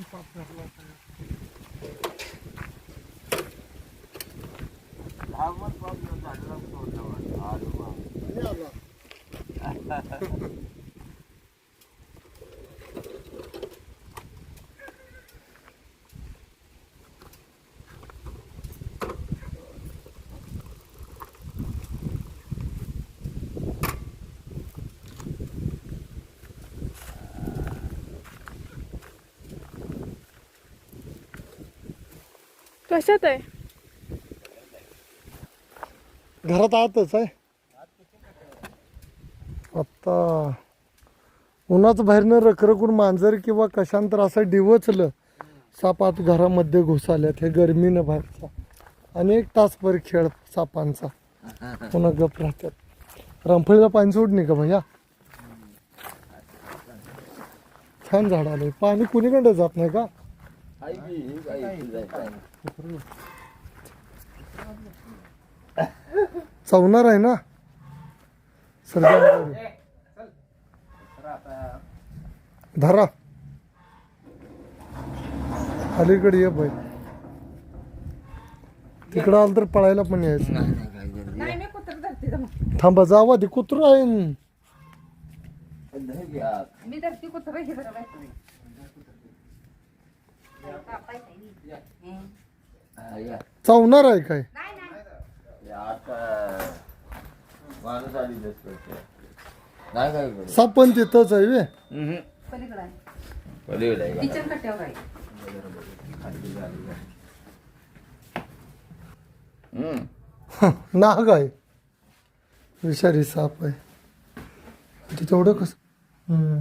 ano para plantar कशात आहे? घरात आतच आहे. आता उन्हाच बाहेरनं रखरखून मांजर किंवा कशांतर असं डिवचलं सापात घरामध्ये घुसाल्यात. हे गरमीनं बाहेरचा आणि एक तासभर खेळ सापांचा. पुन्हा गप राहतात रामफळीला पाणी सोडणे का भैया? छान झाड आलंय. पाणी कुणीकडे जात नाही का? चवणार आहे ना धरा अलीकडे ये बाई तिकडं आलं तर पळायला पण यायचं नाही मी कुत्र धरते जमा थांबा जावा ते कुत्र आहे. मी धरती कुत्र हे जरा बायको चावणार आहे काय नाही नाही माणूस आली दिसतो नाही काय करू साप पण तिथंच आहे वे पलीकडे आहे का? खाली का? हम्म. हं, नाग आहे विषारी साप आहे ते तेवढं कसं हम्म.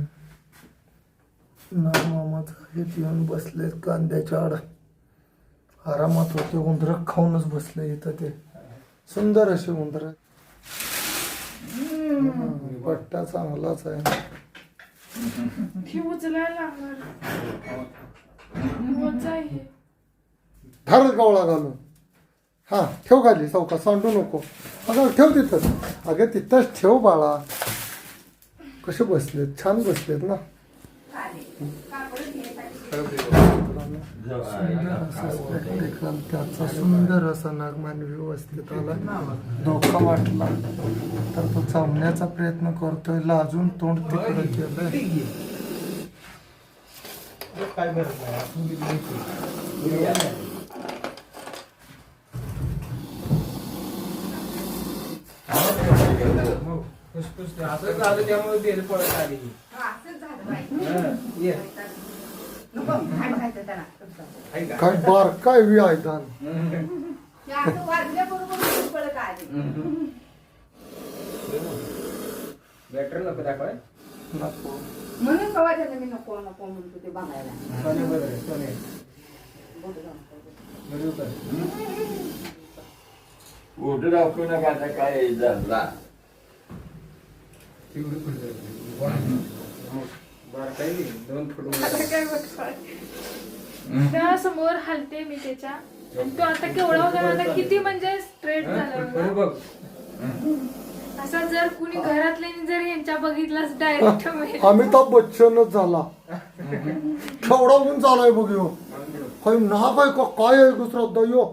मामाचं आहेत येऊन बसलेत कांद्याच्या आड. आरामात होते उंदर खाऊनच बसले इथं ते. सुंदर असे उंदर. पट्टा चांगलाच आहे. ही उचलायला लागणार. वजा आहे. हे. धार गवळा घालून. हा ठेव खाली चौका सांडू नको. अगं ठेव तिथंच अगं तिथंच ठेव बाळा. कसे बसलेत? छान बसलेत ना. त्याचा सुंदर असा नागमानवी व्यवस्थित आला. धोका वाटला. तर तो चावण्याचा प्रयत्न करतोय. लाजून तोंड तिकडे केलंय. असं झालं. त्यामुळे बेल पळत आली हा, असंच झालं बाई. हं, ये. नको काय बघायचं त्याला तुमचं. आहे का? काय बार काय वी आहे दान हे असं वाजल्याबरोबर आली. बॅटर नको दाखवाय नको म्हणून कवा झालं मी नको नको म्हणतो ते बघायला सोने सोने. बरोबर दाखवू नका आता काय झाला जायचं. बरं काही नाही, दोन फोटो आता काय बघताय त्या समोर हलते मी त्याच्या. आणि तो आता केवढा होता आता किती म्हणजे स्ट्रेट झाला बघा. असा जर कुणी घरातले जर यांच्या बघितलाच डायरेक्ट अमिताभ बच्चनच झाला. केवढा उंच आलाय बघ यो. नाग आहे का काय आहे दुसरा यो?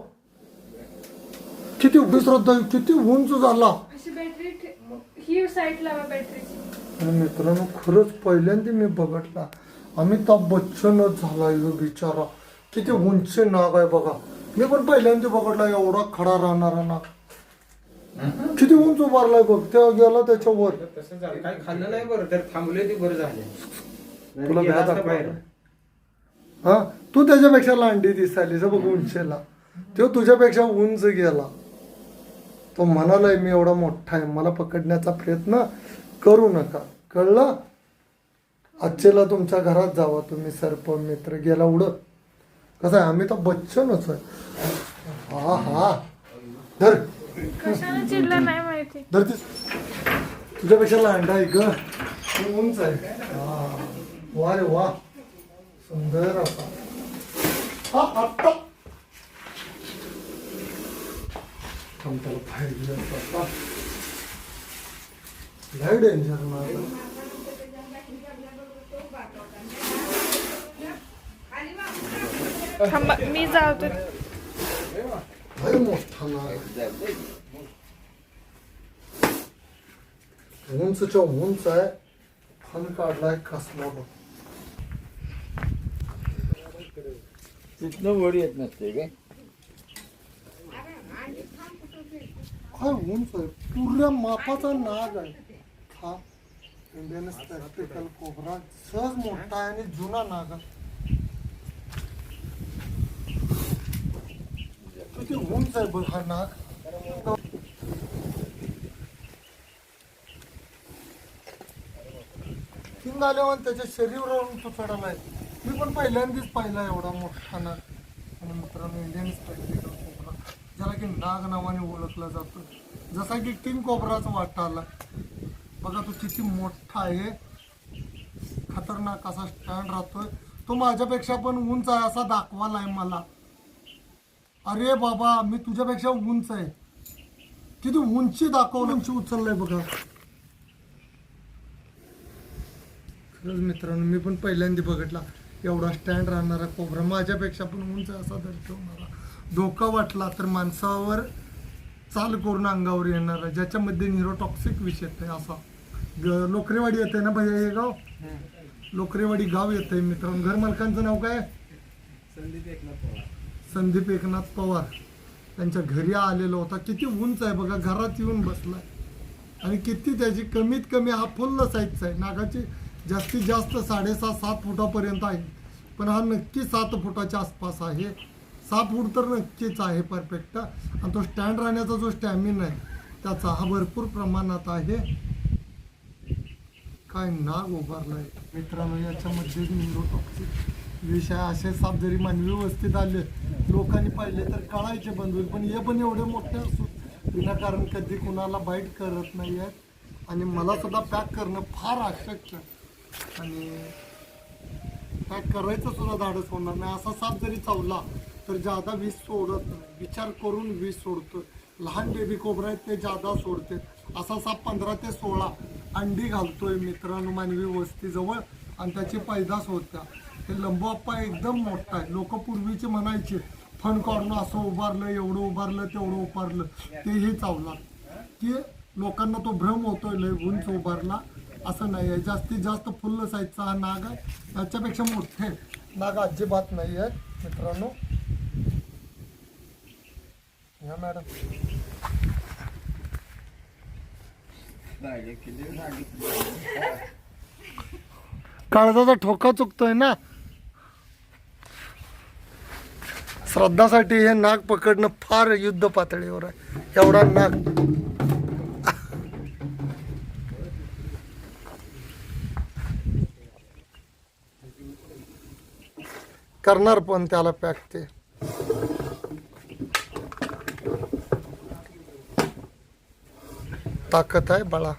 किती दुसरा किती उंच झाला. अशी बॅटरी ही साईड लावा बॅटरीची आणि मित्रांनो खरंच पहिल्यांदा मी बघितला. अमिताभ बच्चनच झाला यो बिचारा. किती उंच नाग आहे बघा. मी पण पहिल्यांदा बघितला एवढा खडा राहणारा नाग. किती उंच उभारलाय बघ. तेव्हा गेला त्याच्यावर. तसं झालं. काय खाल्लं नाही बरं तर थांबले ते बरं झाले तुला गेला भ्या असता बाहेर. हा? तू त्याच्यापेक्षा लांडी दिसायली बघ उंचीला. तो तुझ्यापेक्षा उंच गेला. तो म्हणालाय मी एवढा मोठा आहे मला पकडण्याचा प्रयत्न करू नका. कळलं? आजचेला तुमच्या घरात जावा तुम्ही सर्प मित्र गेला उडत कसं आहे आम्ही तर बच्चनच आहे. हा हा. धर. कशाने चिडला नाही माहिती? धर ती. तुझ्यापेक्षा लांडा आहे ग. तू उंच आहे. हा. वा रे वा. सुंदर असा हा आत्ता थांब त्याला बाहेर जातो. लय डेंजर. थांबा मी जातो. लय मोठा नाग आहे. उंचच्या उंच आहे फन काढलाय कसला बघ. तिथनं वर येत नसते काय काय उंच आहे? पूर्ण मापाचा नाग आहे. हा. इंडियन स्पेक्टिकल कोबरा सहज मोठा आहे आणि जुना नाग. किती उंच आहे बघ हा नाग. किंग आल्यावर त्याच्या शरीरावरून तो चढालाय. मी पण पहिल्यांदाच पाहिला एवढा मोठा नाग. आणि मित्रांनो इंडियन स्पेक्टिकल कोबरा ज्याला की नाग नावाने ओळखला जातो. जसा की किंग कोबराचा वाटा आला. बघा तो किती मोठा आहे. खतरनाक असा स्टँड राहतोय. तो माझ्यापेक्षा पण उंच आहे असा दाखवाला आहे मला. अरे बाबा मी तुझ्यापेक्षा उंच आहे. किती उंची दाखवलं. उंची उचललंय बघा. खरंच मित्रांनो मी पण पहिल्यांदा बघितला. एवढा स्टँड राहणारा कोबरा माझ्यापेक्षा पण उंच असा दर्शवणारा. धोका वाटला तर माणसावर चाल करून अंगावर येणारा ज्याच्यामध्ये निरोटॉक्सिक विषय आहे असा. लोकरेवाडी येते ना भैया हे गाव? लोकरेवाडी गाव येते मित्रांनो. घर मालकांचं नाव काय? संदीप एकनाथ पवार. संदीप एकनाथ पवार. त्यांच्या घरी आलेलो होता. किती उंच आहे बघा घरात येऊन बसलाय. आणि किती त्याची कमीत कमी हा फुल्ल साईजचा आहे. नागाची जास्तीत जास्त साडेसहा सात फुटापर्यंत आहे. पण हा नक्की सात फुटाच्या आसपास आहे. सहा फूट तर नक्कीच आहे परफेक्ट आणि तो स्टँड राहण्याचा जो स्टॅमिना आहे त्याचा हा भरपूर प्रमाणात आहे. काय नाग उभारलाय. मित्रांनो याच्यामध्ये न्यूरोटॉक्सिक विषय असे साप जरी मानवी वस्तीत आले लोकांनी पाहिले तर कळायचे बंद होईल. पण हे पण एवढे मोठे असून विनाकारण कधी कुणाला बाईट करत नाही आहेत आणि मला सुद्धा पॅक करणं फार आवश्यक आणि पॅक करायचं सुद्धा धाडस होणार नाही. असा साप जरी चावला तर जादा वीज सोडत नाही. विचार करून वीज सोडतो लहान बेबी कोबरा आहेत ते जादा सोडते असा साप पंधरा ते सोळा अंडी घालतोय मित्रांनो मानवी वस्तीजवळ. आणि त्याची पैदास होत्या. हे लंबोप्पा एकदम मोठा आहे. लोक पूर्वीचे म्हणायचे फन कॉर्न असं उभारलं एवढं उभारलं तेवढं उभारलं. तेही चावला. की लोकांना तो भ्रम होतोय लय उंच उभारला. असं नाही आहे. जास्तीत जास्त फुल्ल साईजचा हा नाग आहे. त्याच्यापेक्षा मोठे नाग अजिबात नाही आहेत मित्रांनो. या मॅडम. काळजाचा ठोका चुकतोय ना? श्रद्धासाठी हे नाग पकडणं फार युद्ध पातळीवर आहे. एवढा नाग करणार पण त्याला पॅक ते. ताकद आहे बाळा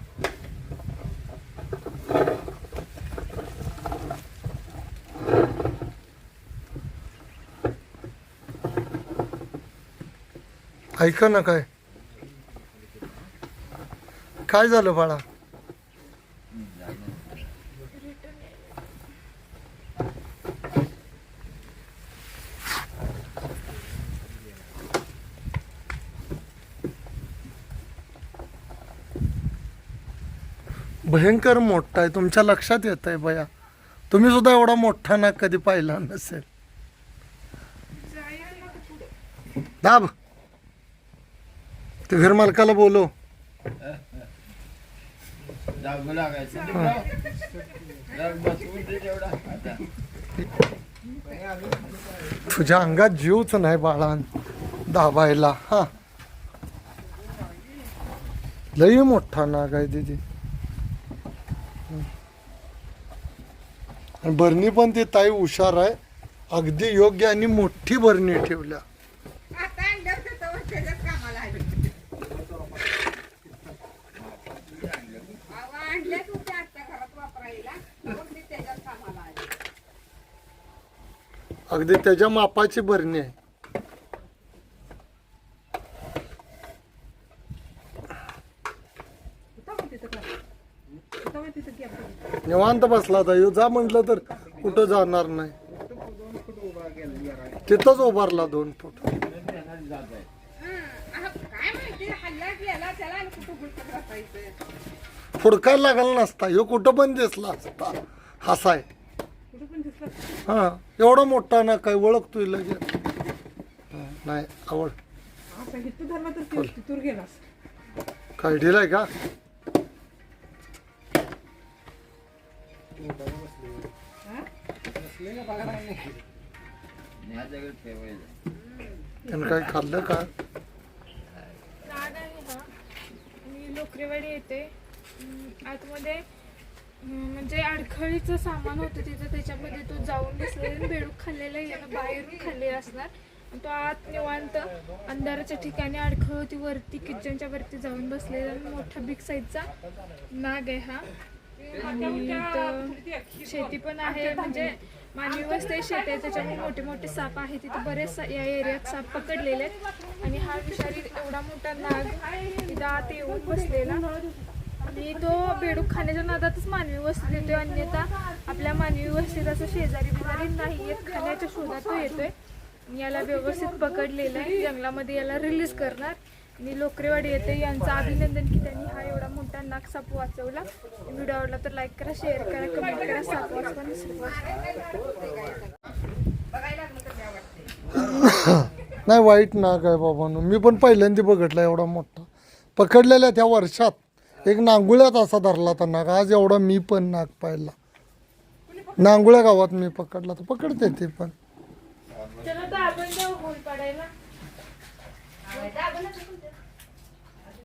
ऐका ना काय. काय झालं बाळा? भयंकर मोठा आहे. तुमच्या लक्षात येत आहे बया तुम्ही सुद्धा एवढा मोठा ना कधी पाहिला नसेल. दाब. ते घर मालकाला बोलो तुझ्या अंगात जीवच नाही बाळा दाबायला. हा. लई मोठा नाग आहे दिदी. आणि भरणी पण ती ताई हुशार आहे. अगदी योग्य आणि मोठी भरणी ठेवल्या. अगदी त्याच्या मापाची भरणी आहे. निवांत बसला होता ह्यो जा म्हटलं तर कुठं जाणार नाही. तिथंच उभारला दोन फूट. फुडकायला लागला नसता. ह्यो कुठं पण दिसला असता. हसाय. हा एवढा मोठा ना काय ओळखतोय लगेच. नाही आवड. काय ढिलाय का? त्यानं काय खाल्लं का? नोकरीवाडी आहे हा लोकरेवाडी येते. अं, आतमध्ये अं, म्हणजे अडखळीचं सामान होतं तिथं त्याच्यामध्ये तो जाऊन बसलेला बेडूक खाल्लेला यानं बाहेरून खाल्लेला असणार. आणि तो आत निवांत अंधाराच्या ठिकाणी अडखळ होती वरती किचनच्या वरती जाऊन बसलेला आणि मोठा बिग साईजचा नाग आहे हा. आणि शेती पण आहे म्हणजे मानवी वस्ती शेती आहे त्याच्यामुळे मोठे मोठे साप आहेत तिथे बरेच या एरियात साप पकडलेले आहेत. आणि हा विषारी एवढा मोठा नाग तिथं आत येऊन बसलेला. आणि तो बेडूक खाण्याच्या नादातच मानवी वस्तीत येतोय अन्यथा आपल्या मानवी वस्तीत असं शेजारी बिजारी नाही येत. खाण्याच्या शोधात तो येतोय. याला व्यवस्थित पकडलेलं आहे. जंगलामध्ये याला रिलीज करणार. आणि लोकरेवाडी येते यांचं अभिनंदन की त्यांनी नाग साप वाचवला. व्हिडिओ आवडला तर लाईक करा शेअर करा कमेंट करा साप वाचवा तर नाही वाईट नाग आहे बाबांनो मी पण पहिल्यांदा बघितला एवढा मोठा. पकडलेल्या त्या वर्षात एक नांगुळ्यात असा धरला होता नाग आज एवढा मी पण नाग पाहिला. नांगुळ्या गावात मी पकडला तर पकडते ते पण.